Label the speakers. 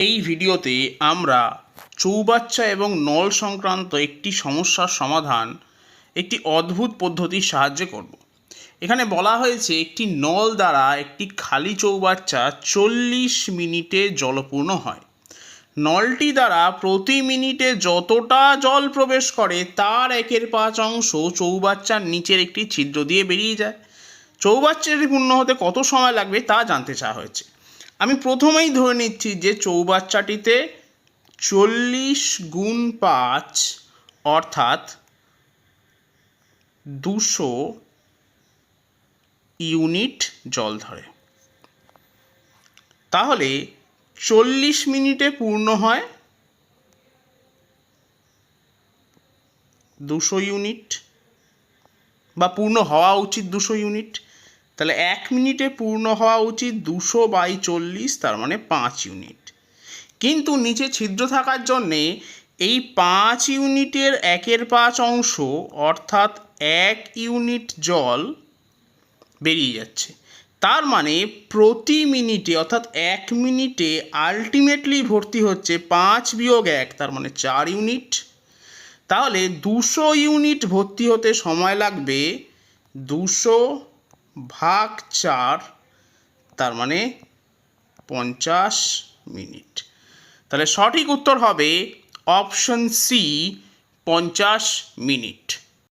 Speaker 1: এই ভিডিওতে আমরা চৌবাচ্চা এবং নল সংক্রান্ত একটি সমস্যার সমাধান, একটি অদ্ভুত পদ্ধতির সাহায্যে করব। এখানে বলা হয়েছে, একটি নল দ্বারা একটি খালি চৌবাচ্চা চল্লিশ মিনিটে জলপূর্ণ হয়। নলটি দ্বারা প্রতি মিনিটে যতটা জল প্রবেশ করে, তার একের পাঁচ অংশ চৌবাচ্চার নিচের একটি ছিদ্র দিয়ে বেরিয়ে যায়। চৌবাচ্চাটি পূর্ণ হতে কত সময় লাগবে তা জানতে চাওয়া হয়েছে। আমি প্রথমেই ধরে নিচ্ছি যে চৌবাচ্চাটিতে চল্লিশ গুণ পাঁচ অর্থাৎ দুশো ইউনিট জল ধরে। তাহলে চল্লিশ মিনিটে পূর্ণ হয় দুশো ইউনিট বা পূর্ণ হওয়া উচিত দুশো ইউনিট। তাহলে এক মিনিটে পূর্ণ হওয়া উচিত দুশো বাই চল্লিশ, তার মানে পাঁচ ইউনিট। কিন্তু নিচে ছিদ্র থাকার জন্যে এই পাঁচ ইউনিটের একের পাঁচ অংশ, অর্থাৎ এক ইউনিট জল বেরিয়ে যাচ্ছে। তার মানে প্রতি মিনিটে, অর্থাৎ এক মিনিটে আলটিমেটলি ভর্তি হচ্ছে পাঁচ বিয়োগ এক, তার মানে চার ইউনিট। তাহলে দুশো ইউনিট ভর্তি হতে সময় লাগবে দুশো ভাগ চার তার মানে পঞ্চাশ মিনিট। তাহলে সঠিক উত্তর হবে অপশন সি পঞ্চাশ মিনিট।